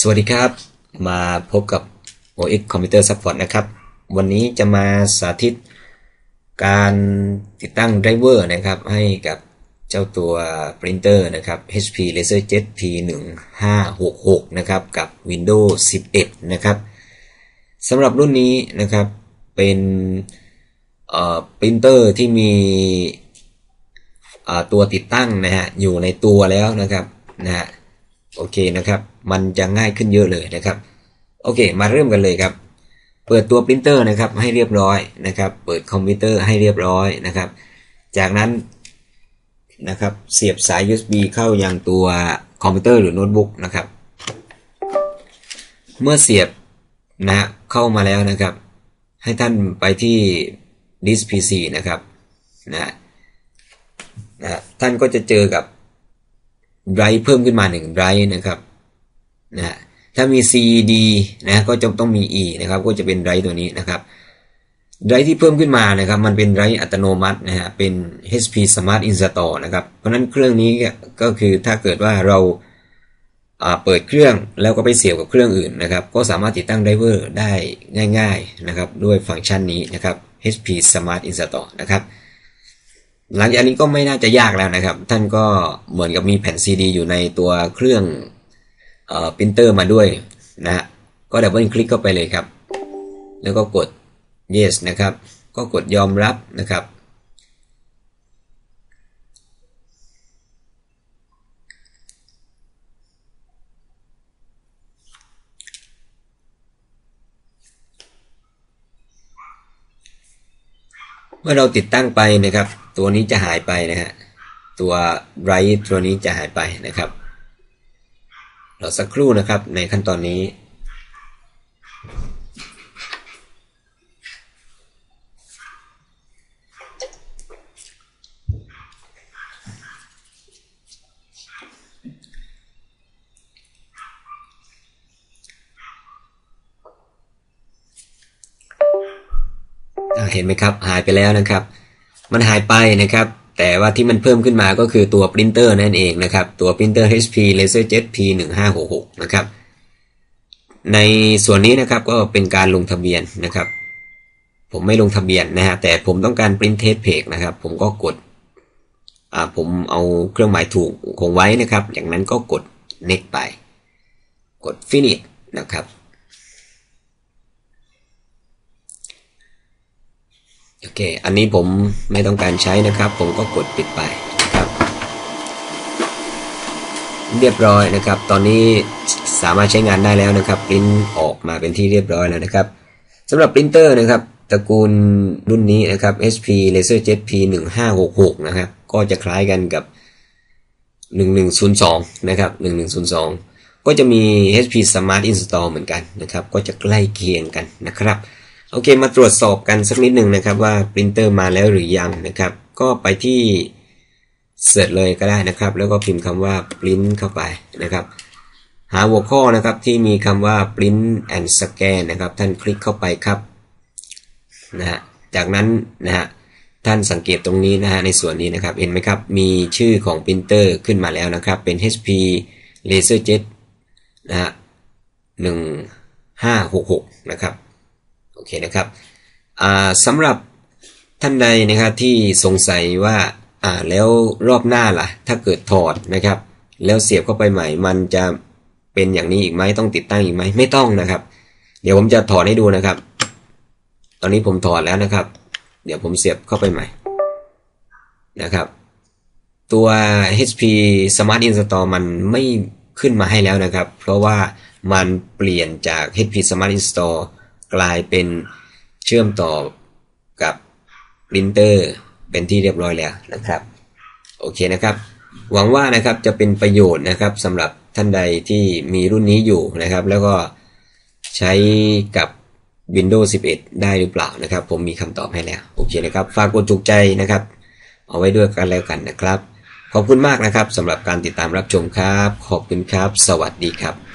สวัสดีครับ มาพบกับ OX Computer Support นะครับ วันนี้จะมาสาธิตการติดตั้งไดรเวอร์นะครับ ให้กับเจ้าตัวปรินเตอร์นะครับ HP LaserJet P1566 นะครับ กับ Windows 11 นะครับสำหรับรุ่นนี้นะครับเป็นปรินเตอร์ที่มีตัวติดตั้งนะฮะอยู่ในตัวแล้วนะครับนะฮะโอเคนะครับ มันจะง่ายขึ้นเยอะเลยนะครับโอเค มาเริ่มกันเลยครับ เปิดตัวปรินเตอร์นะครับให้เรียบร้อยนะครับ เปิดคอมพิวเตอร์ให้เรียบร้อยนะครับ จากนั้นนะครับเสียบสาย USB เข้ายังตัวคอมพิวเตอร์หรือโน้ตบุ๊กนะครับ เมื่อเสียบนะเข้ามาแล้วนะครับ ให้ท่านไปที่ disk PC นะครับนะนะท่านก็จะเจอกับไรเพิ่มขึ้นมา1ไรนะครับ นะถ้ามี CD นะก็จะต้องมี E นะครับก็จะเป็นไรตัวนี้นะครับไรที่เพิ่มขึ้นมานะครับ มันเป็นไรอัตโนมัตินะฮะเป็น HP Smart Install นะครับ เพราะนั้นเครื่องนี้ก็คือถ้าเกิดว่าเราเปิดเครื่องแล้วก็ไปเสียบกับเครื่องอื่นนะครับ ก็สามารถติดตั้งไดเวอร์ได้ง่ายๆนะครับ ด้วยฟังก์ชันนี้นะครับ HP Smart Install นะครับ หลังจากนี้ก็ไม่น่าจะยากแล้วนะครับ ท่านก็เหมือนกับมีแผ่นซีดีอยู่ในตัวเครื่อง ปรินเตอร์มาด้วยนะฮะก็ดับเบิลคลิกเข้าไปเลยครับ แล้วก็กด yes นะครับ ก็กดยอมรับนะครับ เมื่อเราติดตั้งไปนะครับ ตัวนี้จะหายไปนะฮะตัวไรตัวนี้จะหายไปนะครับ สักครู่นะครับในขั้นตอนนี้เห็นไหมครับ หายไปแล้วนะครับ มันหายไปนะครับ แต่ว่าที่มันเพิ่มขึ้นมาก็คือตัวปรินเตอร์นั่นเองนะครับ ตัวปรินเตอร์ HP LaserJet P1566 นะครับ ในส่วนนี้นะครับก็เป็นการลงทะเบียนนะครับ ผมไม่ลงทะเบียนนะฮะแต่ผมต้องการปรินเทสเพกนะครับ ผมก็กดอ่าผมเอาเครื่องหมายถูกคงไว้นะครับ อย่างนั้นก็กด next ไป กด finish นะครับ โอเค อันนี้ผมไม่ต้องการใช้นะครับ ผมก็กดปิดไปนะครับ เรียบร้อยนะครับ ตอนนี้สามารถใช้งานได้แล้วนะครับปริ้นออกมาเป็นที่เรียบร้อยแล้วนะครับสำหรับปรินเตอร์นะครับตระกูลรุ่นนี้นะครับ HP LaserJet P1566 นะครับ ก็จะคล้ายกันกับ 1102 นะครับ 1102 ก็จะมี HP Smart Install เหมือนกันนะครับ ก็จะใกล้เคียงกันนะครับ โอเคมาตรวจสอบกันสักนิดหนึ่งนะครับว่าปรินเตอร์มาแล้วหรือยังนะครับ ก็ไปที่เสิร์ชเลยก็ได้นะครับ แล้วก็พิมพ์คำว่า print เข้าไปนะครับ หาหัวข้อนะครับที่มีคำว่า print and scan นะครับ ท่านคลิกเข้าไปครับนะฮะจากนั้นนะฮะท่านสังเกตตรงนี้นะฮะในส่วนนี้นะครับเห็นไหมครับ มีชื่อของปรินเตอร์ขึ้นมาแล้วนะครับ เป็น HP LaserJet นะฮะหนึ่งห้าหกหกนะครับ โอเคนะครับสำหรับท่านใดนะครับที่สงสัยว่าอ่าแล้วรอบหน้าล่ะ ถ้าเกิดถอดนะครับ แล้วเสียบเข้าไปใหม่ มันจะเป็นอย่างนี้อีกไหมต้องติดตั้งอีกไหมไม่ต้องนะครับ เดี๋ยวผมจะถอดให้ดูนะครับ ตอนนี้ผมถอดแล้วนะครับ เดี๋ยวผมเสียบเข้าไปใหม่นะครับ ตัว HP Smart Install มันไม่ขึ้นมาให้แล้วนะครับ เพราะว่ามันเปลี่ยนจาก HP Smart Install กลายเป็นเชื่อมต่อกับปรินเตอร์เป็นที่เรียบร้อยแล้วนะครับ โอเคนะครับ หวังว่านะครับจะเป็นประโยชน์นะครับสำหรับท่านใดที่มีรุ่นนี้อยู่นะครับ แล้วก็ใช้กับ Windows 11 ได้หรือเปล่านะครับ ผมมีคำตอบให้แล้ว โอเคนะครับ ฝากกดถูกใจนะครับ เอาไว้ด้วยกันแล้วกันนะครับ ขอบคุณมากนะครับสำหรับการติดตามรับชมครับ ขอบคุณครับ สวัสดีครับ